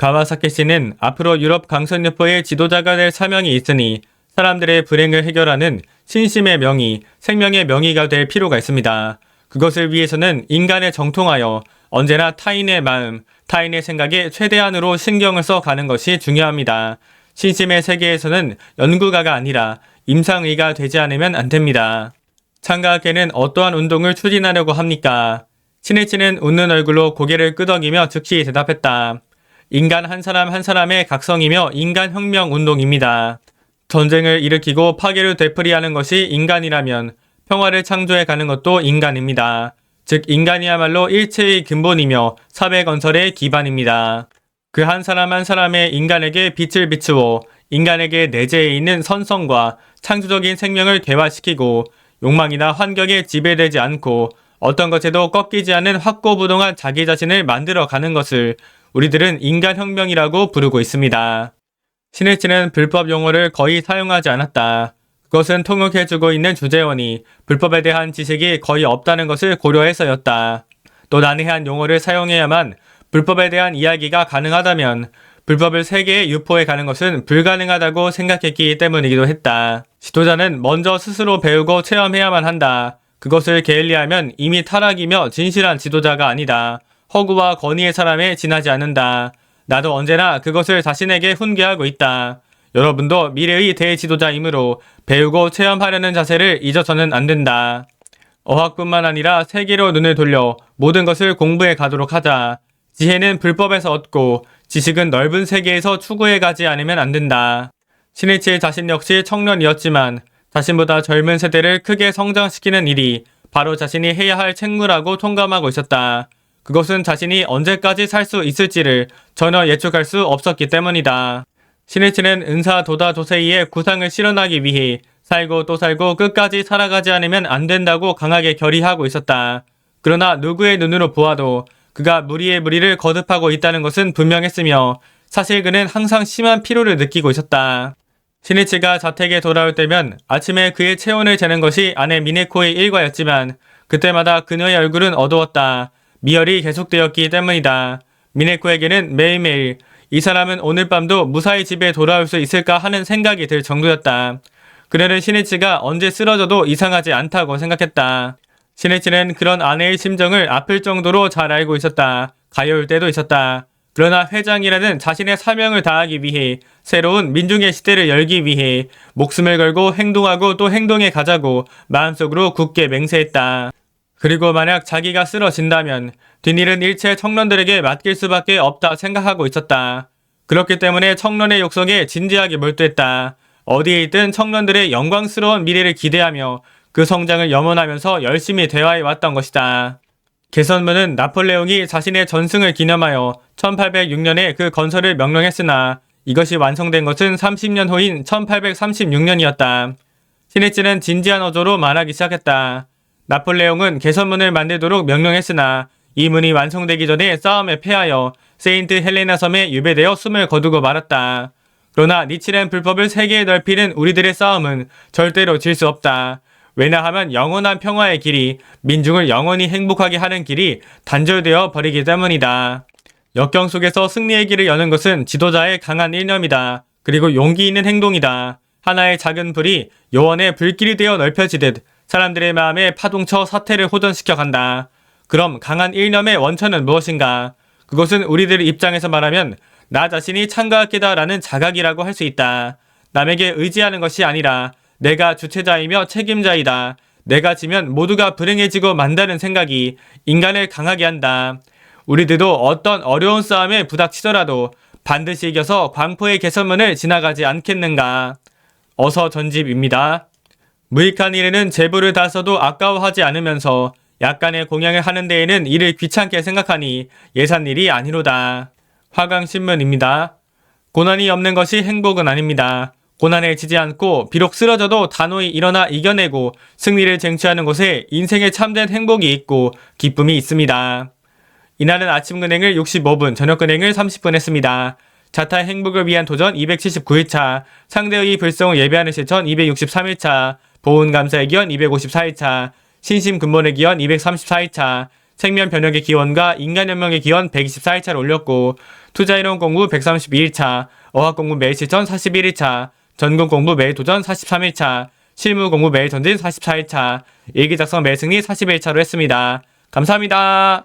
가와사키 씨는 앞으로 유럽 강선유포의 지도자가 될 사명이 있으니 사람들의 불행을 해결하는 신심의 명의, 생명의 명의가 될 필요가 있습니다. 그것을 위해서는 인간에 정통하여 언제나 타인의 마음, 타인의 생각에 최대한으로 신경을 써 가는 것이 중요합니다. 신심의 세계에서는 연구가가 아니라 임상의가 되지 않으면 안 됩니다. 창가학계는 어떠한 운동을 추진하려고 합니까? 신해치는 웃는 얼굴로 고개를 끄덕이며 즉시 대답했다. 인간 한 사람 한 사람의 각성이며 인간 혁명 운동입니다. 전쟁을 일으키고 파괴를 되풀이하는 것이 인간이라면 평화를 창조해 가는 것도 인간입니다. 즉 인간이야말로 일체의 근본이며 사회 건설의 기반입니다. 그 한 사람 한 사람의 인간에게 빛을 비추어 인간에게 내재해 있는 선성과 창조적인 생명을 개화시키고 욕망이나 환경에 지배되지 않고 어떤 것에도 꺾이지 않는 확고부동한 자기 자신을 만들어 가는 것을 우리들은 인간혁명이라고 부르고 있습니다. 신일치는 불법 용어를 거의 사용하지 않았다. 그것은 통역해주고 있는 주재원이 불법에 대한 지식이 거의 없다는 것을 고려해서였다. 또 난해한 용어를 사용해야만 불법에 대한 이야기가 가능하다면 불법을 세계에 유포해 가는 것은 불가능하다고 생각했기 때문이기도 했다. 지도자는 먼저 스스로 배우고 체험해야만 한다. 그것을 게을리하면 이미 타락이며 진실한 지도자가 아니다. 허구와 권위의 사람에 지나지 않는다. 나도 언제나 그것을 자신에게 훈계하고 있다. 여러분도 미래의 대지도자이므로 배우고 체험하려는 자세를 잊어서는 안 된다. 어학뿐만 아니라 세계로 눈을 돌려 모든 것을 공부해 가도록 하자. 지혜는 불법에서 얻고 지식은 넓은 세계에서 추구해 가지 않으면 안 된다. 신의치 자신 역시 청년이었지만 자신보다 젊은 세대를 크게 성장시키는 일이 바로 자신이 해야 할 책무라고 통감하고 있었다. 그것은 자신이 언제까지 살 수 있을지를 전혀 예측할 수 없었기 때문이다. 신의치는 은사 도다 도세이의 구상을 실현하기 위해 살고 또 살고 끝까지 살아가지 않으면 안 된다고 강하게 결의하고 있었다. 그러나 누구의 눈으로 보아도 그가 무리의 무리를 거듭하고 있다는 것은 분명했으며 사실 그는 항상 심한 피로를 느끼고 있었다. 신이치가 자택에 돌아올 때면 아침에 그의 체온을 재는 것이 아내 미네코의 일과였지만 그때마다 그녀의 얼굴은 어두웠다. 미열이 계속되었기 때문이다. 미네코에게는 매일매일 이 사람은 오늘 밤도 무사히 집에 돌아올 수 있을까 하는 생각이 들 정도였다. 그녀는 신이치가 언제 쓰러져도 이상하지 않다고 생각했다. 신이치는 그런 아내의 심정을 아플 정도로 잘 알고 있었다. 가여울 때도 있었다. 그러나 회장이라는 자신의 사명을 다하기 위해 새로운 민중의 시대를 열기 위해 목숨을 걸고 행동하고 또 행동해 가자고 마음속으로 굳게 맹세했다. 그리고 만약 자기가 쓰러진다면 뒷일은 일체 청년들에게 맡길 수밖에 없다 생각하고 있었다. 그렇기 때문에 청년의 욕성에 진지하게 몰두했다. 어디에 있든 청년들의 영광스러운 미래를 기대하며 그 성장을 염원하면서 열심히 대화해 왔던 것이다. 개선문은 나폴레옹이 자신의 전승을 기념하여 1806년에 그 건설을 명령했으나 이것이 완성된 것은 30년 후인 1836년이었다. 시네치는 진지한 어조로 말하기 시작했다. 나폴레옹은 개선문을 만들도록 명령했으나 이 문이 완성되기 전에 싸움에 패하여 세인트 헬레나 섬에 유배되어 숨을 거두고 말았다. 그러나 니치렌 불법을 세계에 넓히는 우리들의 싸움은 절대로 질 수 없다. 왜냐 하면 영원한 평화의 길이 민중을 영원히 행복하게 하는 길이 단절되어 버리기 때문이다. 역경 속에서 승리의 길을 여는 것은 지도자의 강한 일념이다. 그리고 용기 있는 행동이다. 하나의 작은 불이 요원의 불길이 되어 넓혀지듯 사람들의 마음에 파동쳐 사태를 호전시켜 간다. 그럼 강한 일념의 원천은 무엇인가? 그것은 우리들 입장에서 말하면 나 자신이 창가학계다라는 자각이라고 할 수 있다. 남에게 의지하는 것이 아니라 내가 주체자이며 책임자이다. 내가 지면 모두가 불행해지고 만다는 생각이 인간을 강하게 한다. 우리들도 어떤 어려운 싸움에 부닥치더라도 반드시 이겨서 광포의 개선문을 지나가지 않겠는가. 어서 전집입니다. 무익한 일에는 재부를 다 써도 아까워하지 않으면서 약간의 공양을 하는 데에는 이를 귀찮게 생각하니 예산일이 아니로다. 화강신문입니다. 고난이 없는 것이 행복은 아닙니다. 고난에 지지 않고 비록 쓰러져도 단호히 일어나 이겨내고 승리를 쟁취하는 곳에 인생의 참된 행복이 있고 기쁨이 있습니다. 이날은 아침 근행을 65분, 저녁 근행을 30분 했습니다. 자타의 행복을 위한 도전 279일차, 상대의 불성을 예배하는 실천 263일차, 보훈 감사의 기원 254일차, 신심 근본의 기원 234일차, 생명 변혁의 기원과 인간연명의 기원 124일차를 올렸고 투자이론 공부 132일차, 어학 공부 매일 실전 41일차, 전공 공부 매일 도전 43일차, 실무 공부 매일 전진 44일차, 일기 작성 매일 승리 41차로 했습니다. 감사합니다.